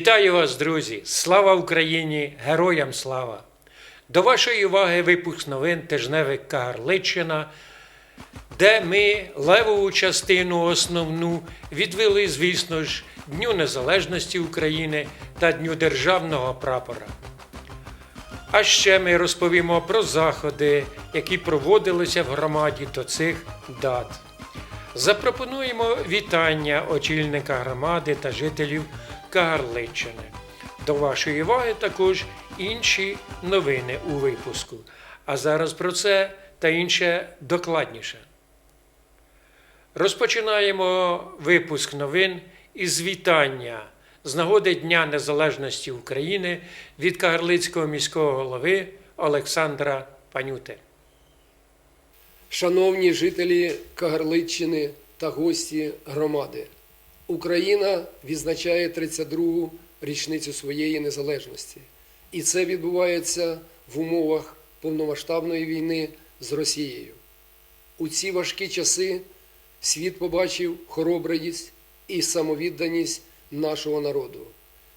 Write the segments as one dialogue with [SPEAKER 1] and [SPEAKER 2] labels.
[SPEAKER 1] Вітаю вас, друзі! Слава Україні! Героям слава! До вашої уваги випуск новин тижневик Кагарличина, де ми левову частину основну відвели, звісно ж, Дню Незалежності України та Дню Державного прапора. А ще ми розповімо про заходи, які проводилися в громаді до цих дат. Запропонуємо вітання очільника громади та жителів Кагарличини. До вашої уваги також інші новини у випуску. А зараз про це та інше докладніше. Розпочинаємо випуск новин із вітання з нагоди Дня Незалежності України від Кагарлицького міського голови Олександра Панюти.
[SPEAKER 2] Шановні жителі Кагарличчини та гості громади, Україна відзначає 32-гу річницю своєї незалежності, і це відбувається в умовах повномасштабної війни з Росією. У ці важкі часи світ побачив хоробрість і самовідданість нашого народу,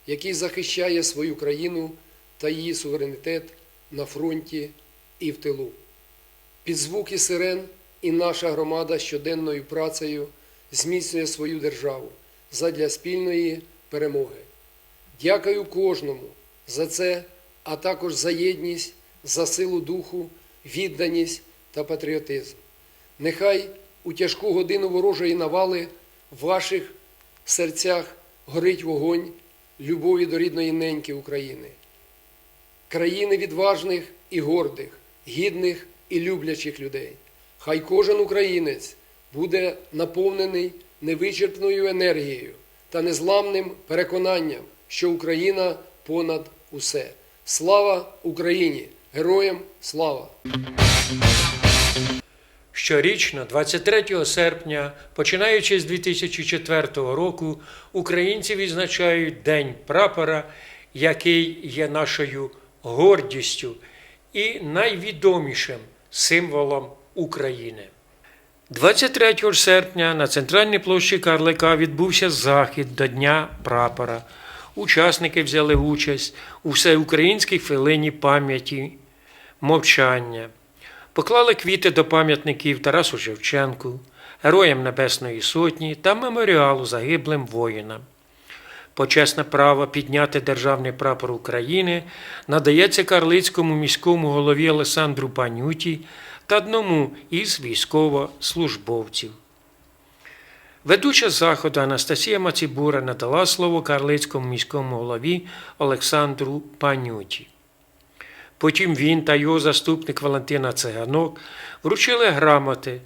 [SPEAKER 2] який захищає свою країну та її суверенітет на фронті і в тилу. Під звуки сирен і наша громада щоденною працею зміцнює свою державу задля спільної перемоги. Дякую кожному за це, а також за єдність, за силу духу, відданість та патріотизм. Нехай у тяжку годину ворожої навали в ваших серцях горить вогонь любові до рідної неньки України країни відважних і гордих, гідних і люблячих людей. Хай кожен українець буде наповнений невичерпною енергією та незламним переконанням, що Україна понад усе. Слава Україні! Героям слава!
[SPEAKER 1] Щорічно, 23 серпня, починаючи з 2004 року, українці відзначають День прапора, який є нашою гордістю і найвідомішим символом України. 23 серпня на центральній площі Карлика відбувся захід до Дня прапора. Учасники взяли участь у всеукраїнській хвилині пам'яті, мовчання. Поклали квіти до пам'ятників Тарасу Шевченку, Героям Небесної Сотні та меморіалу загиблим воїнам. Почесне право підняти державний прапор України надається карлицькому міському голові Олександру Панюті та одному із військовослужбовців. Ведуча заходу Анастасія Мацібура надала слово карлицькому міському голові Олександру Панюті. Потім він та його заступник Валентина Циганок вручили грамоти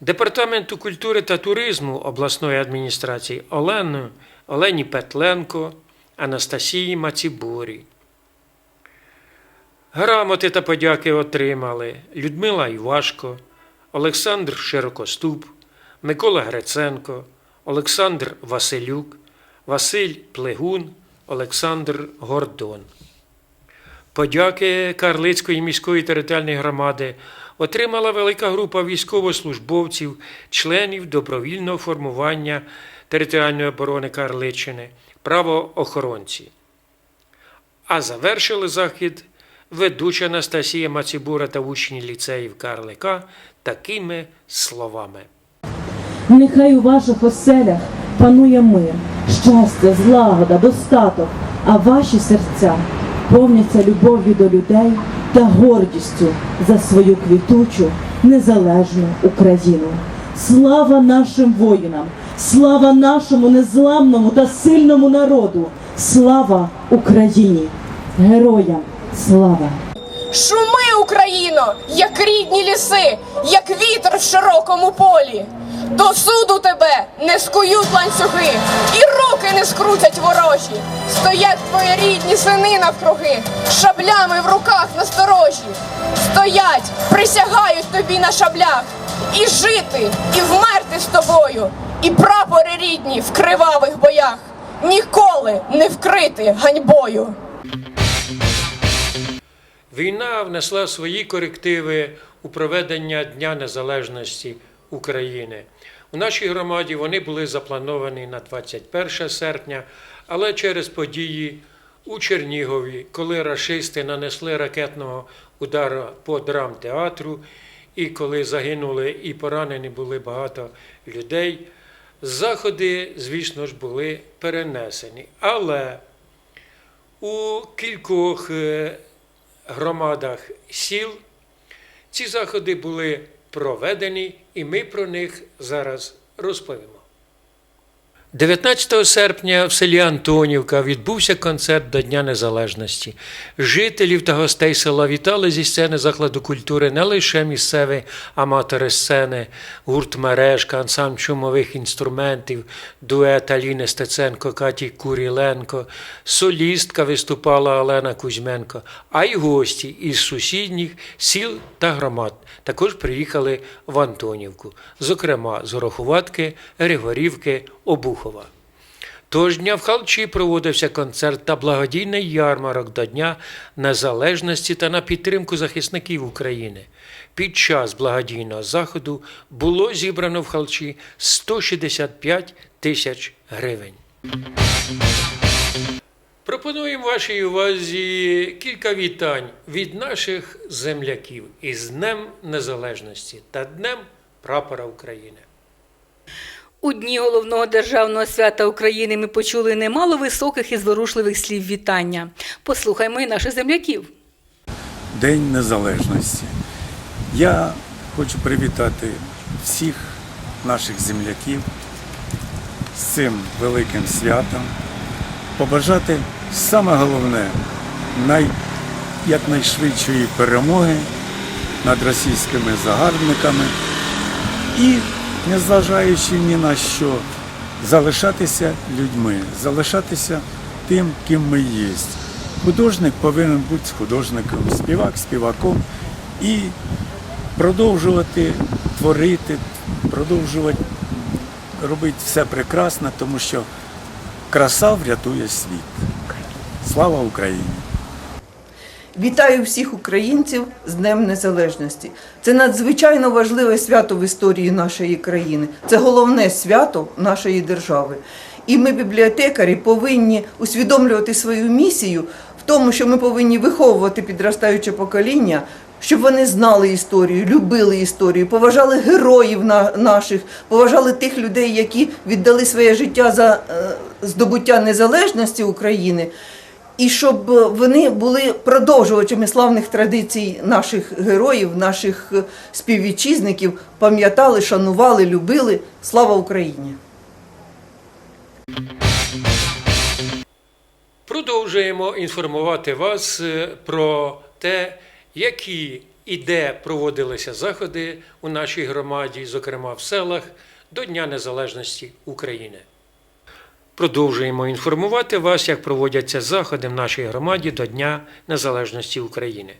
[SPEAKER 1] Департаменту культури та туризму обласної адміністрації Олену, Олені Петленко, Анастасії Мацібурі. Грамоти та подяки отримали Людмила Івашко, Олександр Широкоступ, Микола Гриценко, Олександр Василюк, Василь Плегун, Олександр Гордон. Подяки Карлицької міської територіальної громади отримала велика група військовослужбовців, членів добровільного формування територіальної оборони Карличини, правоохоронці. А завершили захід ведуча Анастасія Мацібура та учні ліцеїв Карлика такими словами.
[SPEAKER 3] Нехай у ваших оселях панує мир, щастя, злагода, достаток, а ваші серця повняться любов'ю до людей та гордістю за свою квітучу незалежну Україну. Слава нашим воїнам! Слава нашому незламному та сильному народу! Слава Україні! Героям слава!
[SPEAKER 4] Шуми, Україно, як рідні ліси, як вітер в широкому полі. До суду тебе не скують ланцюги, і руки не скрутять ворожі. Стоять твої рідні сини навкруги, шаблями в руках насторожі. Стоять, присягають тобі на шаблях, і жити, і вмерти з тобою, і прапори рідні в кривавих боях. Ніколи не вкрити ганьбою.
[SPEAKER 1] Війна внесла свої корективи у проведення Дня Незалежності України. У нашій громаді вони були заплановані на 21 серпня, але через події у Чернігові, коли рашисти нанесли ракетного удару по драмтеатру, і коли загинули і поранені були багато людей, заходи, звісно ж, були перенесені. Але у кількох е, громадах сіл ці заходи були проведені, і ми про них зараз розповімо. 19 серпня в селі Антонівка відбувся концерт до Дня Незалежності. Жителів та гостей села вітали зі сцени закладу культури не лише місцеві аматори сцени, гурт мережка, ансамбль чумових інструментів, дует Аліни Стеценко, Каті Куріленко, солістка виступала Олена Кузьменко, а й гості із сусідніх сіл та громад також приїхали в Антонівку, зокрема з Гороховатки, Григорівки, Обухова. Того ж дня в Халчі проводився концерт та благодійний ярмарок до Дня Незалежності та на підтримку захисників України. Під час благодійного заходу було зібрано в Халчі 165 тисяч гривень. Пропонуємо вашій увазі кілька вітань від наших земляків із Днем Незалежності та Днем Прапора України.
[SPEAKER 5] У дні головного державного свята України ми почули немало високих і зворушливих слів вітання. Послухаймо і наших земляків.
[SPEAKER 6] День Незалежності. Я хочу привітати всіх наших земляків з цим великим святом, побажати саме головне най, якнайшвидшої перемоги над російськими загарбниками і, незважаючи ні на що, залишатися людьми, залишатися тим, ким ми є. Художник повинен бути художником, співак співаком і продовжувати творити, продовжувати робити все прекрасно, тому що краса врятує світ. Слава Україні!
[SPEAKER 7] Вітаю всіх українців з Днем Незалежності. Це надзвичайно важливе свято в історії нашої країни. Це головне свято нашої держави. І ми, бібліотекарі, повинні усвідомлювати свою місію в тому, що ми повинні виховувати підростаюче покоління, щоб вони знали історію, любили історію, поважали героїв на- наших, поважали тих людей, які віддали своє життя за е, здобуття незалежності України. І щоб вони були продовжувачами славних традицій наших героїв, наших е, співвітчизників, пам'ятали, шанували, любили. Слава Україні!
[SPEAKER 1] Продовжуємо інформувати вас е, про те, які і де проводилися заходи у нашій громаді, зокрема в селах, до Дня Незалежності України. Продовжуємо інформувати вас, як проводяться заходи в нашій громаді до Дня Незалежності України.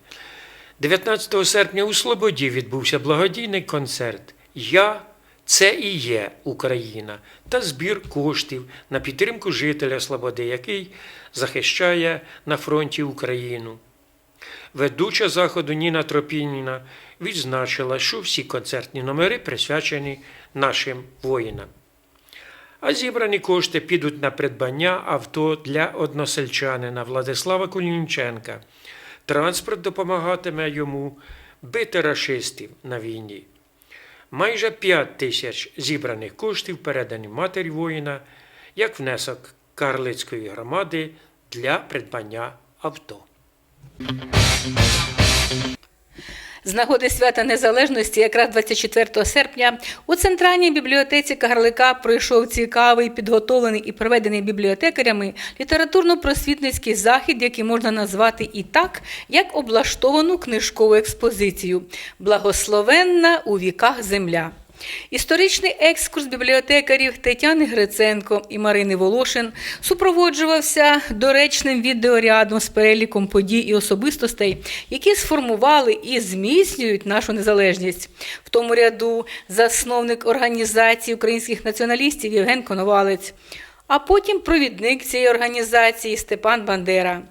[SPEAKER 1] 19 серпня у Слободі відбувся благодійний концерт Я це і є Україна та збір коштів на підтримку жителя Слободи, який захищає на фронті Україну. Ведуча заходу Ніна Тропініна відзначила, що всі концертні номери присвячені нашим воїнам. А зібрані кошти підуть на придбання авто для односельчанина Владислава Кулінченка. Транспорт допомагатиме йому бити рашистів на війні. Майже 5 тисяч зібраних коштів передані матері воїна як внесок Карлицької громади для придбання авто.
[SPEAKER 5] З нагоди свята Незалежності, якраз 24 серпня, у центральній бібліотеці Карлика пройшов цікавий, підготовлений і проведений бібліотекарями літературно-просвітницький захід, який можна назвати і так, як облаштовану книжкову експозицію Благословенна у віках земля. Історичний екскурс бібліотекарів Тетяни Гриценко і Марини Волошин супроводжувався доречним відеорядом з переліком подій і особистостей, які сформували і зміцнюють нашу незалежність. В тому ряду засновник організації українських націоналістів Євген Коновалець, а потім провідник цієї організації Степан Бандера.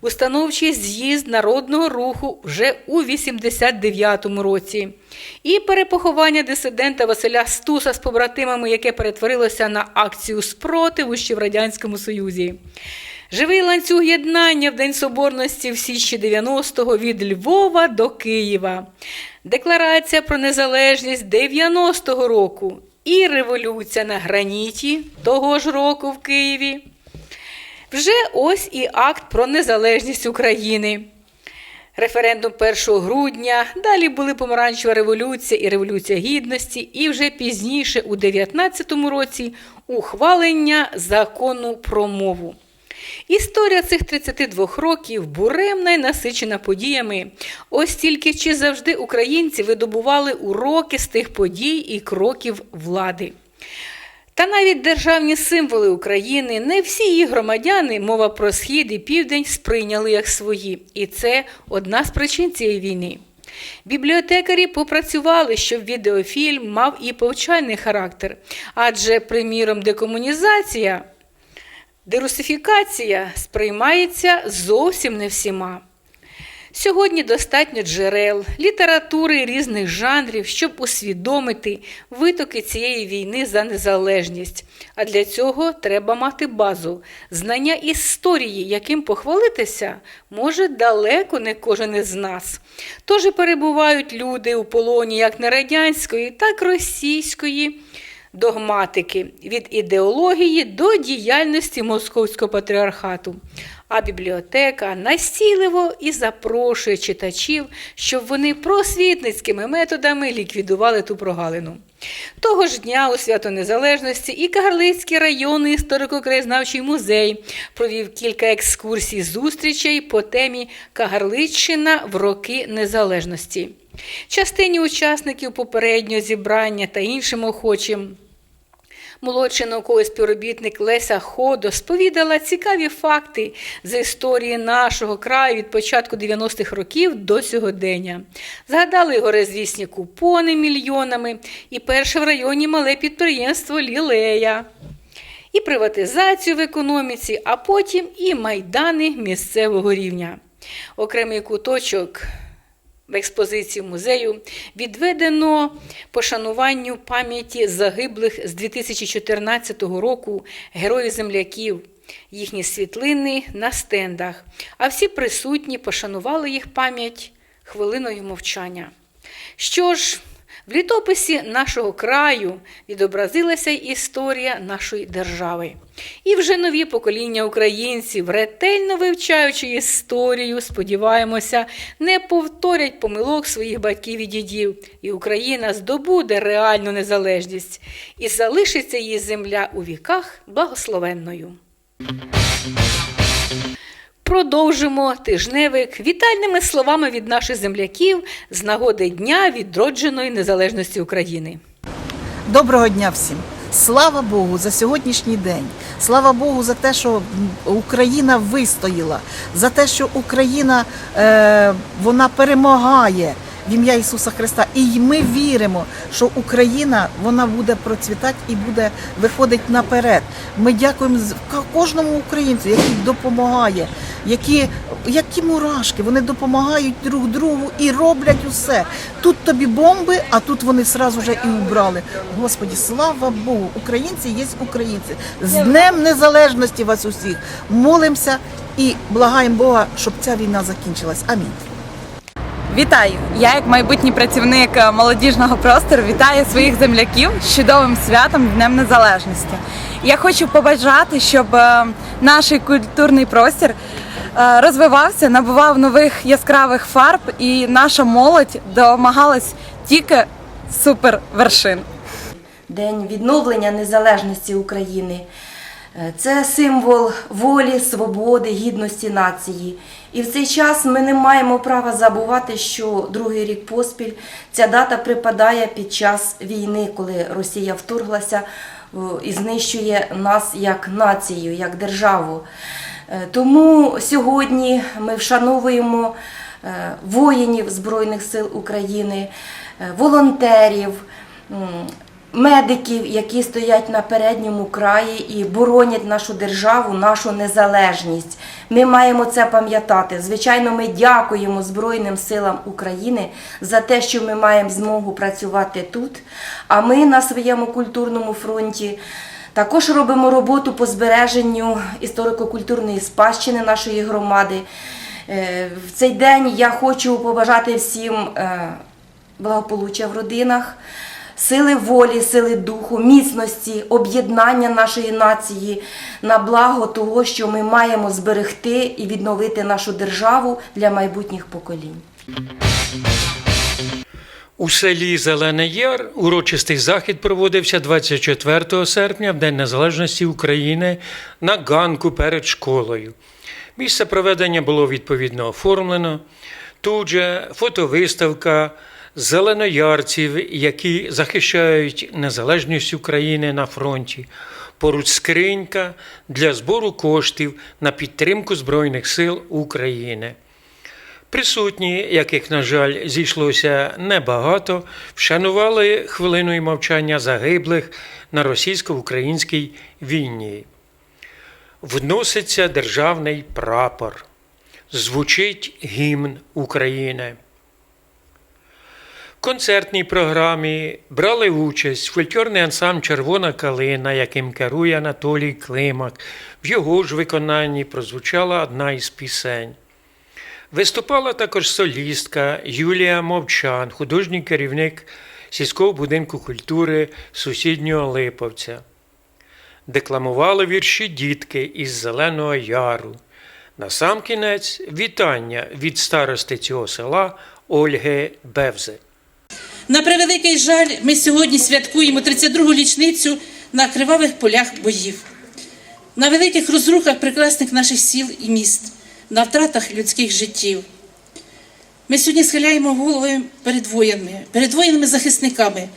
[SPEAKER 5] Установчий з'їзд народного руху вже у 89-му році, і перепоховання дисидента Василя Стуса з побратимами, яке перетворилося на акцію спротиву ще в Радянському Союзі. Живий ланцюг єднання в День Соборності в січні 90-го від Львова до Києва. Декларація про незалежність 90-го року і революція на граніті того ж року в Києві. Вже ось і акт про незалежність України. Референдум 1 грудня, далі були помаранчева революція і революція гідності, і вже пізніше, у 19-му році, ухвалення закону про мову. Історія цих 32 років буремна і насичена подіями. Ось тільки чи завжди українці видобували уроки з тих подій і кроків влади. Та навіть державні символи України не всі її громадяни, мова про схід і південь, сприйняли як свої. І це одна з причин цієї війни. Бібліотекарі попрацювали, щоб відеофільм мав і повчальний характер. Адже, приміром, декомунізація, дерусифікація сприймається зовсім не всіма. Сьогодні достатньо джерел, літератури різних жанрів, щоб усвідомити витоки цієї війни за незалежність. А для цього треба мати базу, знання історії, яким похвалитися може далеко не кожен із нас. Тож перебувають люди у полоні як не радянської, так і російської догматики від ідеології до діяльності московського патріархату. А бібліотека настійливо і запрошує читачів, щоб вони просвітницькими методами ліквідували ту прогалину. Того ж дня у Свято Незалежності і Кагарлицький районний історико-краєзнавчий музей провів кілька екскурсій зустрічей по темі Кагарличчина в роки незалежності. Частині учасників попереднього зібрання та іншим охочим Молодший науковий співробітник Леся Ходо сповідала цікаві факти з історії нашого краю від початку 90-х років до сьогодення. Згадали горизвісні купони мільйонами і перше в районі мале підприємство Лілея. І приватизацію в економіці, а потім і майдани місцевого рівня. Окремий куточок в експозиції музею відведено пошануванню пам'яті загиблих з 2014 року героїв земляків, їхні світлини на стендах, а всі присутні пошанували їх пам'ять хвилиною мовчання. Що ж, в літописі нашого краю відобразилася історія нашої держави. І вже нові покоління українців, ретельно вивчаючи історію, сподіваємося, не повторять помилок своїх батьків і дідів, і Україна здобуде реальну незалежність і залишиться її земля у віках благословенною. Продовжимо тижневик вітальними словами від наших земляків з нагоди Дня відродженої незалежності України.
[SPEAKER 8] Доброго дня всім! Слава Богу за сьогоднішній день. Слава Богу за те, що Україна вистояла, за те, що Україна е, вона перемагає в ім'я Ісуса Христа. І ми віримо, що Україна вона буде процвітати і буде виходити наперед. Ми дякуємо кожному українцю, який допомагає, які, які мурашки, вони допомагають друг другу і роблять усе. Тут тобі бомби, а тут вони сразу же і убрали. Господі, слава Богу, українці є українці. З Днем Незалежності вас усіх. Молимося і благаємо Бога, щоб ця війна закінчилась. Амінь.
[SPEAKER 9] Вітаю! Я, як майбутній працівник е, молодіжного простору, вітаю своїх земляків з чудовим святом Днем Незалежності. Я хочу побажати, щоб е, наш культурний простір розвивався, набував нових яскравих фарб, і наша молодь домагалась тільки супер вершин.
[SPEAKER 10] День відновлення незалежності України. Е, Це символ волі, свободи, гідності нації. І в цей час ми не маємо права забувати, що другий рік поспіль ця дата припадає під час війни, коли Росія вторглася е, і знищує нас як націю, як державу. Е, Тому сьогодні ми вшановуємо е, воїнів Збройних сил України, е, волонтерів, медиків, які стоять на передньому краї і боронять нашу державу, нашу незалежність. Ми маємо це пам'ятати. Звичайно, ми дякуємо Збройним силам України за те, що ми маємо змогу працювати тут. А ми на своєму культурному фронті також робимо роботу по збереженню історико-культурної спадщини нашої громади. Е, В цей день я хочу побажати всім е, благополуччя в родинах, сили волі, сили духу, міцності, об'єднання нашої нації на благо того, що ми маємо зберегти і відновити нашу державу для майбутніх поколінь.
[SPEAKER 1] У селі Зелений Яр урочистий захід проводився 24 серпня в День Незалежності України на ганку перед школою. Місце проведення було відповідно оформлено. Тут же фотовиставка зеленоярців, які захищають незалежність України на фронті. Поруч скринька для збору коштів на підтримку Збройних сил України. Присутні, яких, на жаль, зійшлося небагато, вшанували хвилиною мовчання загиблих на російсько-українській війні. Вноситься державний прапор, звучить гімн України. В концертній програмі брали участь фольклорний ансамбль Червона калина, яким керує Анатолій Климак. В його ж виконанні прозвучала одна із пісень. Виступала також солістка Юлія Мовчан, художній керівник сільського будинку культури сусіднього Липовця. Декламували вірші дітки із Зеленого Яру. Насамкінець вітання від старости цього села Ольги Бевзи.
[SPEAKER 11] На превеликий жаль, ми сьогодні святкуємо 32-гу річницю на кривавих полях боїв, на великих розрухах прекрасних наших сіл і міст, на втратах людських життів. Ми сьогодні схиляємо голови перед воїнами, перед воїнами-захисниками,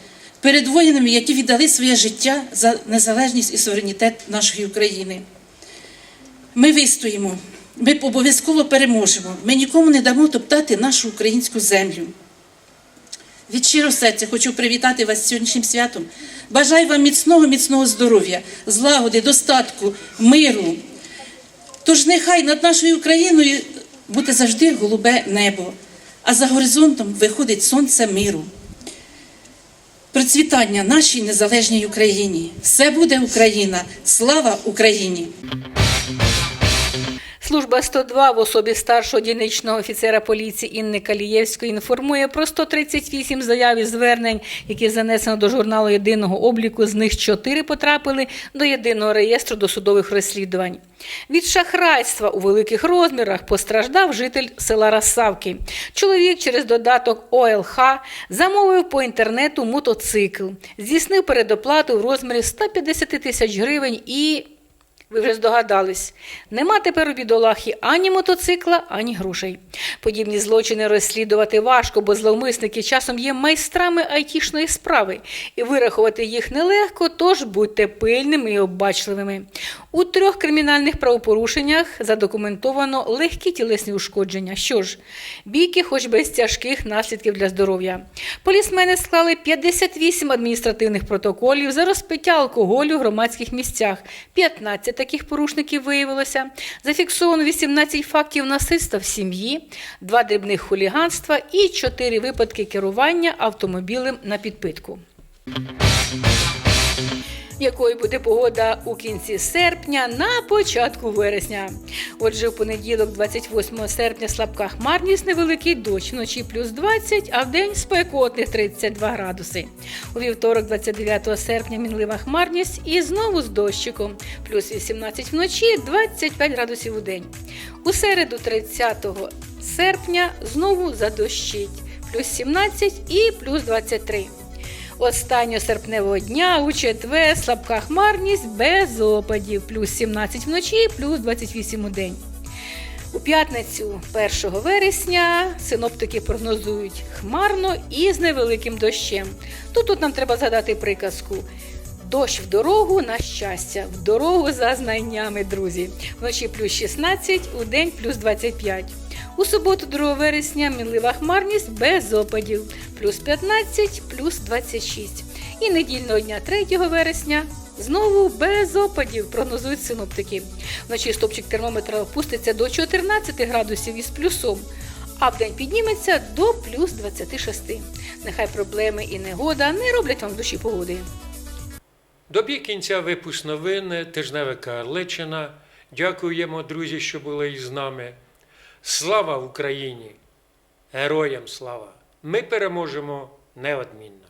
[SPEAKER 11] перед воїнами, які віддали своє життя за незалежність і суверенітет нашої України. Ми вистоїмо, ми обов'язково переможемо. Ми нікому не дамо топтати нашу українську землю. Від щиро серця хочу привітати вас сьогоднішнім святом. Бажаю вам міцного, міцного здоров'я, злагоди, достатку, миру. Тож нехай над нашою Україною буде завжди голубе небо, а за горизонтом виходить сонце миру. Процвітання нашій незалежній Україні. Все буде Україна. Слава Україні!
[SPEAKER 5] Служба 102 в особі старшого дільничного офіцера поліції Інни Калієвської інформує про 138 заяв і звернень, які занесено до журналу єдиного обліку. З них 4 потрапили до єдиного реєстру досудових розслідувань. Від шахрайства у великих розмірах постраждав житель села Рассавки. Чоловік через додаток ОЛХ замовив по інтернету мотоцикл, здійснив передоплату в розмірі 150 тисяч гривень і. Ви вже здогадались, нема тепер у бідолахи ані мотоцикла, ані грошей. Подібні злочини розслідувати важко, бо зловмисники часом є майстрами айтішної справи, і вирахувати їх нелегко, тож будьте пильними і оббачливими. У трьох кримінальних правопорушеннях задокументовано легкі тілесні ушкодження. Що ж, бійки, хоч без тяжких наслідків для здоров'я. Полісмени склали 58 адміністративних протоколів за розпиття алкоголю в громадських місцях. 15 таких порушників виявилося. Зафіксовано 18 фактів насильства в сім'ї, 2 дрібних хуліганства і 4 випадки керування автомобілем на підпитку. Якою буде погода у кінці серпня на початку вересня? Отже, у понеділок, 28 серпня, слабка хмарність, невеликий дощ, вночі плюс 20, а в день спекотних 32 градуси. У вівторок, 29 серпня, мінлива хмарність і знову з дощиком, плюс 18 вночі, 25 градусів у день. У середу, 30 серпня, знову задощить, плюс 17 і плюс 23. Останнього серпневого дня у четвер слабка хмарність без опадів, плюс 17 вночі, плюс 28 у день. У п'ятницю 1 вересня синоптики прогнозують хмарно і з невеликим дощем. Тут, тут нам треба згадати приказку. Дощ в дорогу на щастя, в дорогу за знаннями, друзі. Вночі плюс 16, у день плюс 25. У суботу, 2 вересня, мінлива хмарність без опадів, плюс 15, плюс 26. І недільного дня 3 вересня Знову без опадів прогнозують синоптики. Вночі стопчик термометра опуститься до 14 градусів із плюсом, а вдень підніметься до плюс 26. Нехай проблеми і негода не роблять вам душі погоди.
[SPEAKER 1] Добіг кінця випуск новини тижневика Личина. Дякуємо, друзі, що були із нами. Слава Україні! Героям слава! Ми переможемо неодмінно!